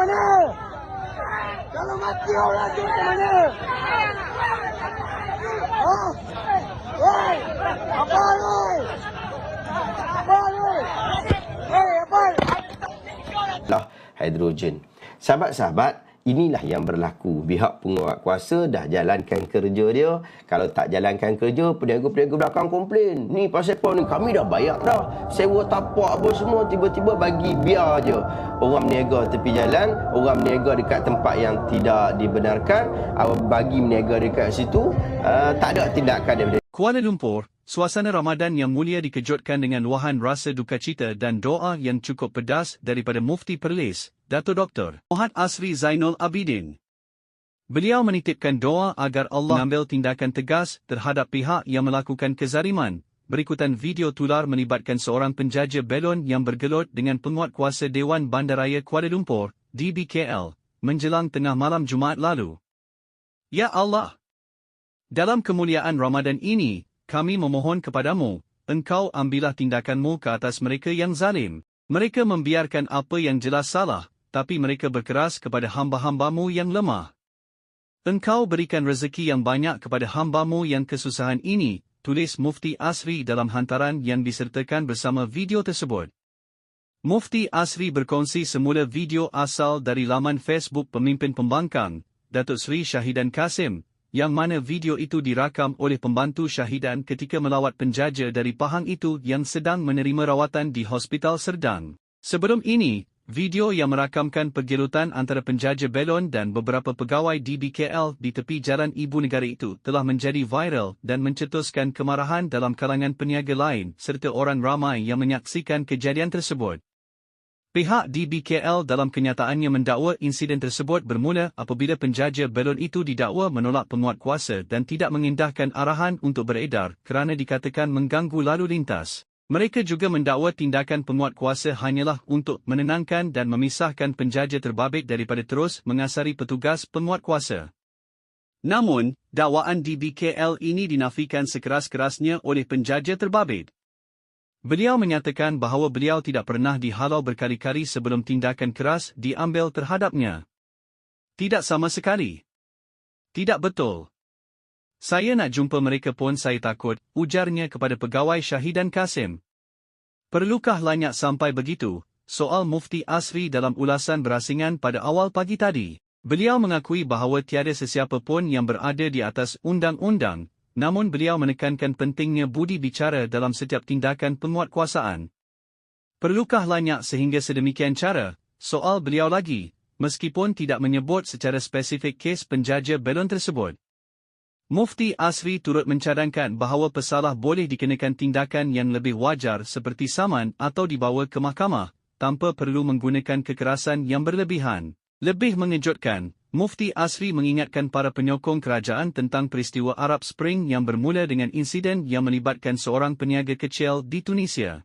mana? Kalau mati orang tu macam mana? Ha? Woi, apa lu? Apa lu? Hei, apa? lah hidrogen. Sahabat-sahabat, inilah yang berlaku. Pihak penguat kuasa dah jalankan kerja dia. Kalau tak jalankan kerja, peniaga-peniaga belakang komplain. Ni pasal apa ni? Kami dah bayar dah. Sewa tapak apa semua tiba-tiba bagi biar je. Orang meniaga tepi jalan, orang meniaga dekat tempat yang tidak dibenarkan, bagi meniaga dekat situ, uh, tak ada tindakan daripada Kuala Lumpur, suasana Ramadan yang mulia dikejutkan dengan luahan rasa duka cita dan doa yang cukup pedas daripada Mufti Perlis, Dato Dr. Muhammad Asri Zainul Abidin. Beliau menitipkan doa agar Allah mengambil tindakan tegas terhadap pihak yang melakukan kezaliman. Berikutan video tular melibatkan seorang penjaja belon yang bergelut dengan penguat kuasa Dewan Bandaraya Kuala Lumpur, DBKL, menjelang tengah malam Jumaat lalu. Ya Allah! Dalam kemuliaan Ramadan ini, kami memohon kepadamu, engkau ambillah tindakanmu ke atas mereka yang zalim. Mereka membiarkan apa yang jelas salah, tapi mereka berkeras kepada hamba-hambamu yang lemah. Engkau berikan rezeki yang banyak kepada hambamu yang kesusahan ini, tulis Mufti Asri dalam hantaran yang disertakan bersama video tersebut. Mufti Asri berkongsi semula video asal dari laman Facebook pemimpin pembangkang, Datuk Seri Syahidan Kasim, yang mana video itu dirakam oleh pembantu Syahidan ketika melawat penjaja dari Pahang itu yang sedang menerima rawatan di Hospital Serdang. Sebelum ini, video yang merakamkan pergelutan antara penjaja belon dan beberapa pegawai DBKL di tepi jalan ibu negara itu telah menjadi viral dan mencetuskan kemarahan dalam kalangan peniaga lain serta orang ramai yang menyaksikan kejadian tersebut. Pihak DBKL dalam kenyataannya mendakwa insiden tersebut bermula apabila penjaja belon itu didakwa menolak penguat kuasa dan tidak mengindahkan arahan untuk beredar kerana dikatakan mengganggu lalu lintas. Mereka juga mendakwa tindakan penguat kuasa hanyalah untuk menenangkan dan memisahkan penjaja terbabit daripada terus mengasari petugas penguat kuasa. Namun, dakwaan DBKL ini dinafikan sekeras-kerasnya oleh penjaja terbabit. Beliau menyatakan bahawa beliau tidak pernah dihalau berkali-kali sebelum tindakan keras diambil terhadapnya. Tidak sama sekali. Tidak betul. Saya nak jumpa mereka pun saya takut, ujarnya kepada pegawai Syahidan Kasim. Perlukah lanyak sampai begitu? Soal Mufti Asri dalam ulasan berasingan pada awal pagi tadi. Beliau mengakui bahawa tiada sesiapa pun yang berada di atas undang-undang, namun beliau menekankan pentingnya budi bicara dalam setiap tindakan penguatkuasaan. Perlukah lanyak sehingga sedemikian cara? Soal beliau lagi, meskipun tidak menyebut secara spesifik kes penjaja belon tersebut. Mufti Asri turut mencadangkan bahawa pesalah boleh dikenakan tindakan yang lebih wajar seperti saman atau dibawa ke mahkamah, tanpa perlu menggunakan kekerasan yang berlebihan. Lebih mengejutkan, Mufti Asri mengingatkan para penyokong kerajaan tentang peristiwa Arab Spring yang bermula dengan insiden yang melibatkan seorang peniaga kecil di Tunisia.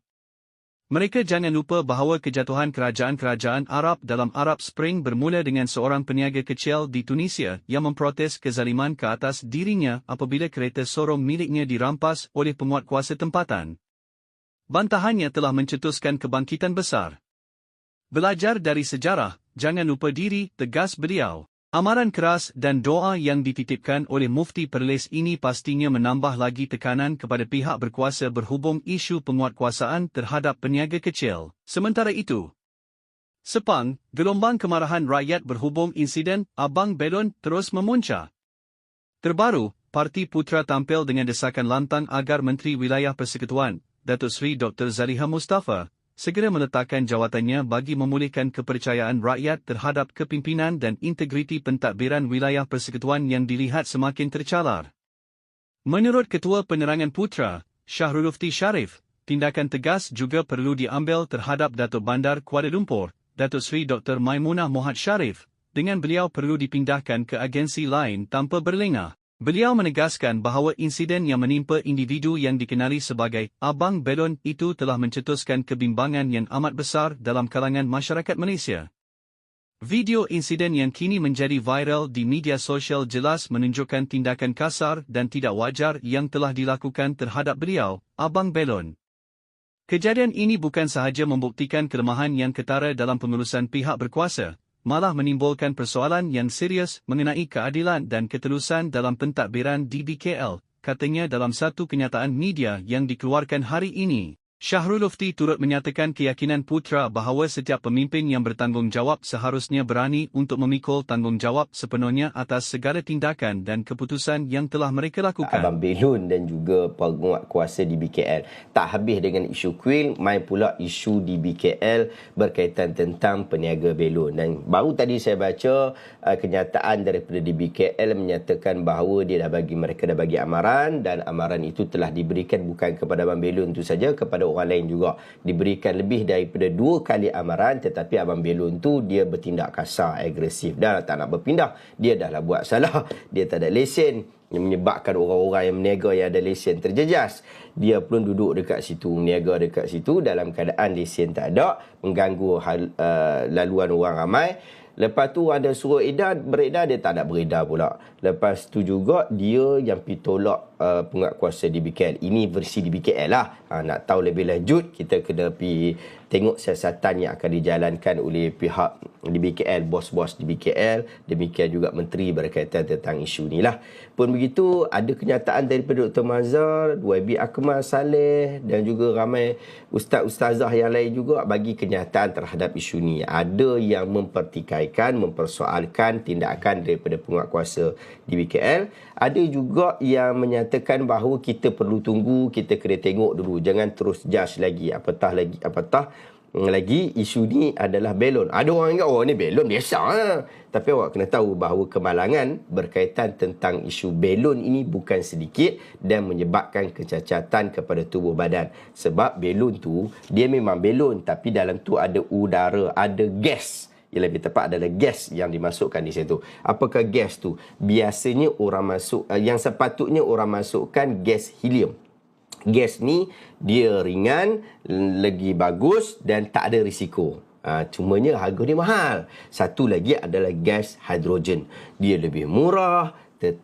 Mereka jangan lupa bahawa kejatuhan kerajaan-kerajaan Arab dalam Arab Spring bermula dengan seorang peniaga kecil di Tunisia yang memprotes kezaliman ke atas dirinya apabila kereta sorong miliknya dirampas oleh penguatkuasa tempatan. Bantahannya telah mencetuskan kebangkitan besar. Belajar dari sejarah, jangan lupa diri, tegas beliau. Amaran keras dan doa yang dititipkan oleh Mufti Perlis ini pastinya menambah lagi tekanan kepada pihak berkuasa berhubung isu penguatkuasaan terhadap peniaga kecil. Sementara itu, Sepang, gelombang kemarahan rakyat berhubung insiden Abang Belon terus memuncak. Terbaru, Parti Putra tampil dengan desakan lantang agar Menteri Wilayah Persekutuan, Datuk Seri Dr. Zaliha Mustafa, segera meletakkan jawatannya bagi memulihkan kepercayaan rakyat terhadap kepimpinan dan integriti pentadbiran wilayah persekutuan yang dilihat semakin tercalar. Menurut Ketua Penerangan Putra, Syahrul Ufti Sharif, tindakan tegas juga perlu diambil terhadap Datuk Bandar Kuala Lumpur, Datuk Seri Dr. Maimunah Mohad Sharif, dengan beliau perlu dipindahkan ke agensi lain tanpa berlengah. Beliau menegaskan bahawa insiden yang menimpa individu yang dikenali sebagai Abang Belon itu telah mencetuskan kebimbangan yang amat besar dalam kalangan masyarakat Malaysia. Video insiden yang kini menjadi viral di media sosial jelas menunjukkan tindakan kasar dan tidak wajar yang telah dilakukan terhadap beliau, Abang Belon. Kejadian ini bukan sahaja membuktikan kelemahan yang ketara dalam pengurusan pihak berkuasa, malah menimbulkan persoalan yang serius mengenai keadilan dan ketelusan dalam pentadbiran DBKL, katanya dalam satu kenyataan media yang dikeluarkan hari ini. Syahrul Lufti turut menyatakan keyakinan putra bahawa setiap pemimpin yang bertanggungjawab seharusnya berani untuk memikul tanggungjawab sepenuhnya atas segala tindakan dan keputusan yang telah mereka lakukan. Abang Belun dan juga penguat kuasa di BKL. Tak habis dengan isu kuil, main pula isu di BKL berkaitan tentang peniaga belun. Dan baru tadi saya baca uh, kenyataan daripada di BKL menyatakan bahawa dia dah bagi mereka dah bagi amaran dan amaran itu telah diberikan bukan kepada Abang Belun itu saja kepada orang lain juga. Diberikan lebih daripada dua kali amaran tetapi Abang Belun tu dia bertindak kasar agresif. Dah tak nak berpindah dia dah lah buat salah. Dia tak ada lesen. Yang menyebabkan orang-orang yang meniaga yang ada lesen terjejas. Dia pun duduk dekat situ meniaga dekat situ dalam keadaan lesen tak ada mengganggu hal, uh, laluan orang ramai Lepas tu ada suruh edar, beredar dia tak nak beredar pula. Lepas tu juga dia yang pergi tolak uh, penguat kuasa di BKL. Ini versi di BKL lah. Ha, nak tahu lebih lanjut, kita kena pergi tengok siasatan yang akan dijalankan oleh pihak di BKL, bos-bos di BKL, demikian juga menteri berkaitan tentang isu ni lah. Pun begitu, ada kenyataan daripada Dr. Mazhar, YB Akmal Saleh dan juga ramai ustaz-ustazah yang lain juga bagi kenyataan terhadap isu ni. Ada yang mempertikaikan, mempersoalkan tindakan daripada penguat kuasa di BKL. Ada juga yang menyatakan bahawa kita perlu tunggu, kita kena tengok dulu. Jangan terus judge lagi, apatah lagi, apatah lagi isu ni adalah belon. Ada orang ingat, oh ni belon biasa lah. Tapi awak kena tahu bahawa kemalangan berkaitan tentang isu belon ini bukan sedikit dan menyebabkan kecacatan kepada tubuh badan. Sebab belon tu, dia memang belon tapi dalam tu ada udara, ada gas. Yang lebih tepat adalah gas yang dimasukkan di situ. Apakah gas tu? Biasanya orang masuk, eh, yang sepatutnya orang masukkan gas helium gas ni dia ringan, lagi bagus dan tak ada risiko. Ha, cumanya harga dia mahal. Satu lagi adalah gas hidrogen. Dia lebih murah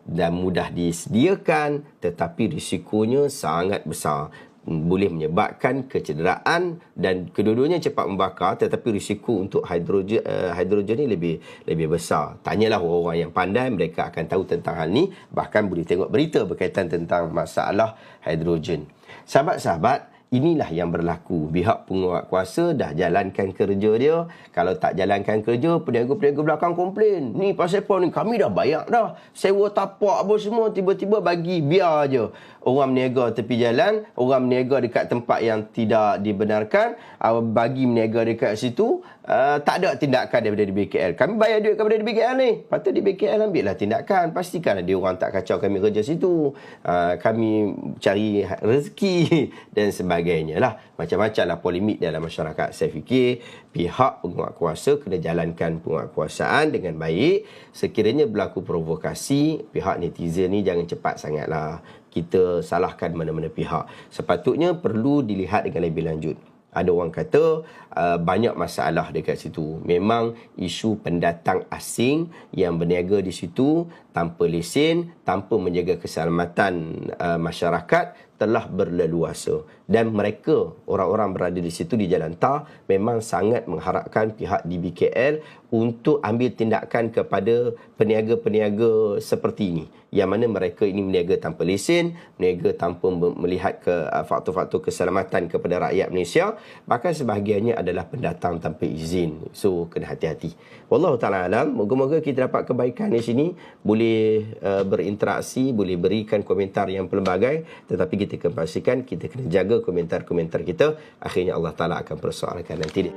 dan mudah disediakan tetapi risikonya sangat besar boleh menyebabkan kecederaan dan kedua-duanya cepat membakar tetapi risiko untuk hidrogen uh, hidrogen ni lebih lebih besar. Tanyalah orang-orang yang pandai mereka akan tahu tentang hal ni bahkan boleh tengok berita berkaitan tentang masalah hidrogen. Sahabat-sahabat, inilah yang berlaku. Pihak penguat kuasa dah jalankan kerja dia. Kalau tak jalankan kerja, peniaga-peniaga belakang komplain. Ni pasal apa ni? Kami dah bayar dah. Sewa tapak apa semua. Tiba-tiba bagi biar je. Orang meniaga tepi jalan. Orang meniaga dekat tempat yang tidak dibenarkan. Uh, bagi meniaga dekat situ. Uh, tak ada tindakan daripada DBKL. Kami bayar duit kepada DBKL ni. Patut DBKL ambil lah tindakan. Pastikan dia orang tak kacau kami kerja situ. Uh, kami cari rezeki dan sebagainya lah. Macam-macam lah polemik dalam masyarakat. Saya fikir pihak penguat kuasa kena jalankan penguatkuasaan dengan baik. Sekiranya berlaku provokasi, pihak netizen ni jangan cepat sangat lah. Kita salahkan mana-mana pihak. Sepatutnya perlu dilihat dengan lebih lanjut ada orang kata uh, banyak masalah dekat situ. Memang isu pendatang asing yang berniaga di situ tanpa lesen, tanpa menjaga keselamatan uh, masyarakat telah berleluasa. Dan mereka orang-orang berada di situ di Jalan Tar memang sangat mengharapkan pihak DBKL untuk ambil tindakan kepada peniaga-peniaga seperti ini. Yang mana mereka ini meniaga tanpa lesen, meniaga tanpa melihat ke faktor-faktor keselamatan kepada rakyat Malaysia, bahkan sebahagiannya adalah pendatang tanpa izin. So kena hati-hati. Wallahu taala alam, moga-moga kita dapat kebaikan di sini, boleh uh, berinteraksi, boleh berikan komentar yang pelbagai, tetapi kita kena pastikan kita kena jaga komentar-komentar kita, akhirnya Allah taala akan persoalkan nanti.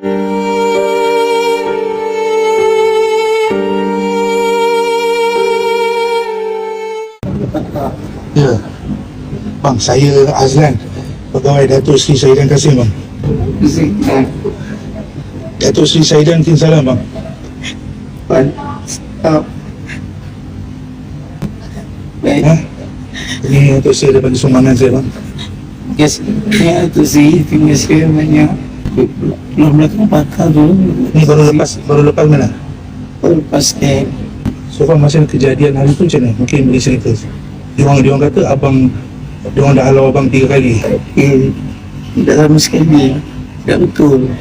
Ya. Bang, saya Azlan. Pegawai Datuk Sri Saidan Kasim, bang. Datuk Sri Saidan Tin Salam, bang. Ha? Ini untuk saya daripada sumbangan saya, bang. Yes, ya itu sih tinggal saya banyak belum belakang bakal dulu. Ini baru lepas, baru lepas mana? Baru lepas ke So far masa kejadian hari tu macam mana? Mungkin boleh cerita. Diorang, diorang kata abang, diorang dah halau abang tiga kali. ke Tidak sama sekali. Tidak betul.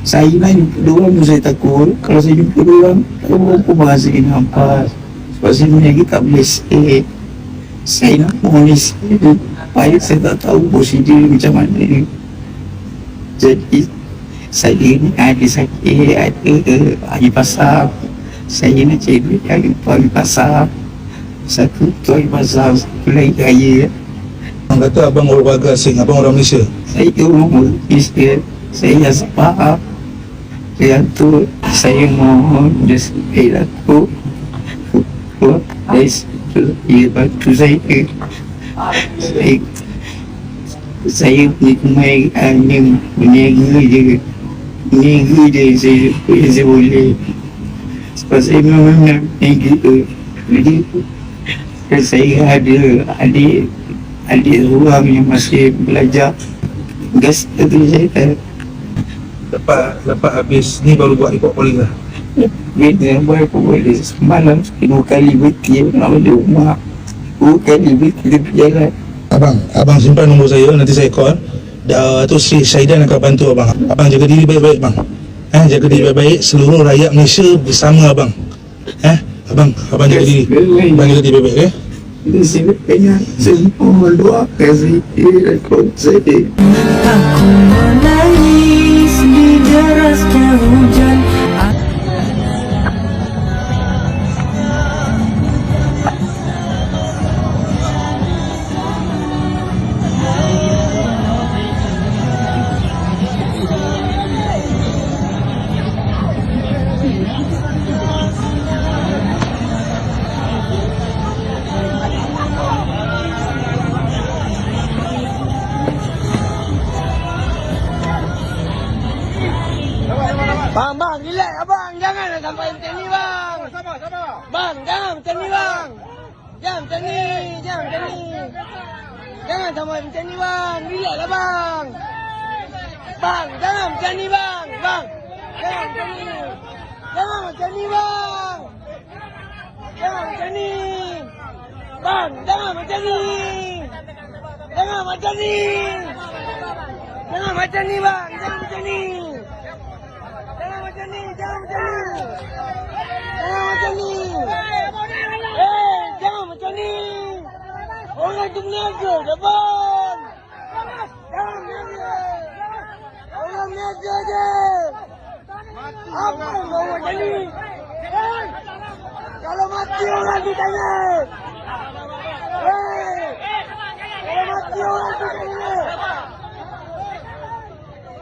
Saya nak jumpa dia orang pun saya takut. Kalau saya jumpa dia orang, saya pun bahasa kena nampak. Sebab saya punya lagi tak boleh say. Saya nak polis. Supaya saya tak tahu prosedur macam mana. Jadi, saya ni ada sakit, ada hari pasar. Saya nak cari duit hari hari pasar. Satu tu hari pasar, satu lagi raya. Abang kata abang orang warga asing, abang orang Malaysia. Saya orang Malaysia. Saya yang faham. Saya tu, saya mohon dia supaya aku dari situ, dia bantu saya. Saya saya punya ni berniaga je. Berniaga je saya, saya boleh. Sebab saya memang nak berniaga tu. Jadi, dan saya ada adik adik orang yang masih belajar gas tu saya tak Lepas lepas habis ni baru buat report polis lah. Benda yang buat aku boleh Semalam dua kali berhenti Nak balik rumah Dua kali berhenti tepi jalan Abang, abang simpan nombor saya, nanti saya call. Dah tu si Syaidan akan bantu abang. Abang jaga diri baik-baik bang. Eh, jaga diri baik-baik. Seluruh rakyat Malaysia bersama abang. Eh, abang, abang jaga diri. Abang jaga diri baik-baik, eh. Di sini pengen Semua doakan saya Dan kau saya Aku menangis di derasnya hujan Jangan macam ni, jangan macam ni. Jangan sampai macam ni bang. Relax lah bang. Bang, jangan macam ni bang. Bang, jangan macam ni. Jangan macam ni bang. Jangan macam ni. Bang, jangan macam ni. Jangan macam ni. Jangan macam ni bang. Jangan macam ni. Jangan macam ni, jangan macam ni. Jangan macam ni. Jangan ni. Orang tu meniaga je, bang. Jangan meniaga. Orang meniaga je. Apa yang ni? Eh, kalau mati orang tu tanya. Kalau mati orang tu tanya.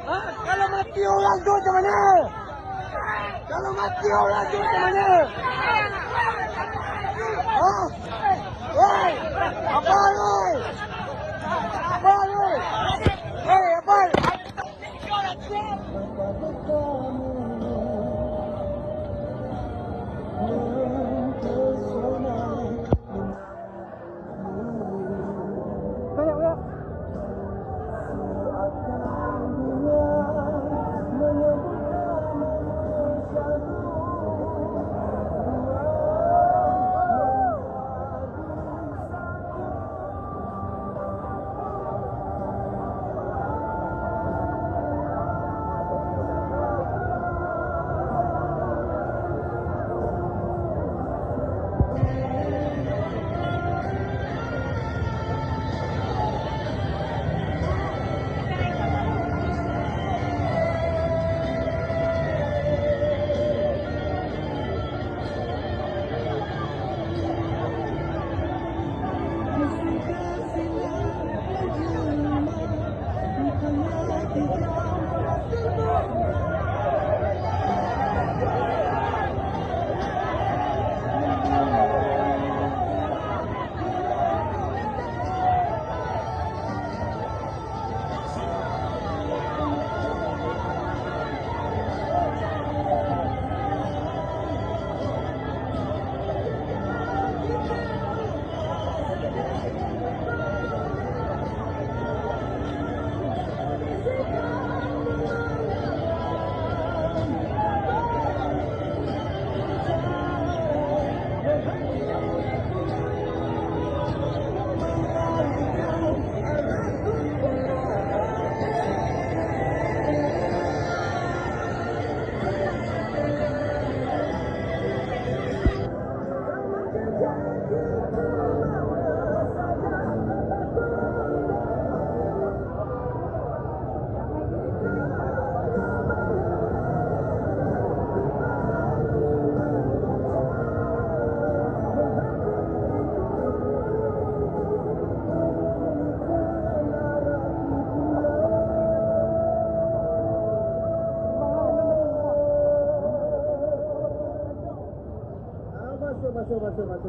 Ha? Kalau mati orang tu macam mana? Kalau mati orang tu macam mana? Ha? Woi,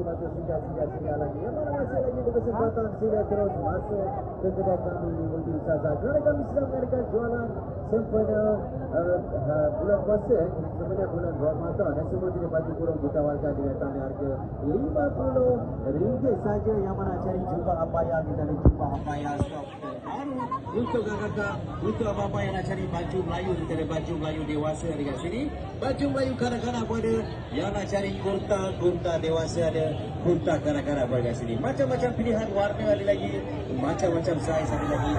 masuk, masuk, singgah, singgah, lagi. Yang mana masih lagi berkesempatan sila terus masuk ke kedai kami di Usaha. Kerana kami sedang mengadakan jualan sempena uh, uh, bulan puasa, eh, sempena bulan Ramadan dan semua jenis baju kurung ditawarkan dengan tanda harga RM50 saja. Yang mana cari jubah apa yang kita ada jubah apa yang stok untuk kakak-kakak untuk apa-apa yang nak cari baju Melayu kita ada baju Melayu dewasa dekat sini. Baju Melayu kanak-kanak pun ada. Yang nak cari kurta kurta dewasa ada. Kurta kanak-kanak pun dekat sini. Macam-macam pilihan warna ada lagi. Macam-macam saiz ada lagi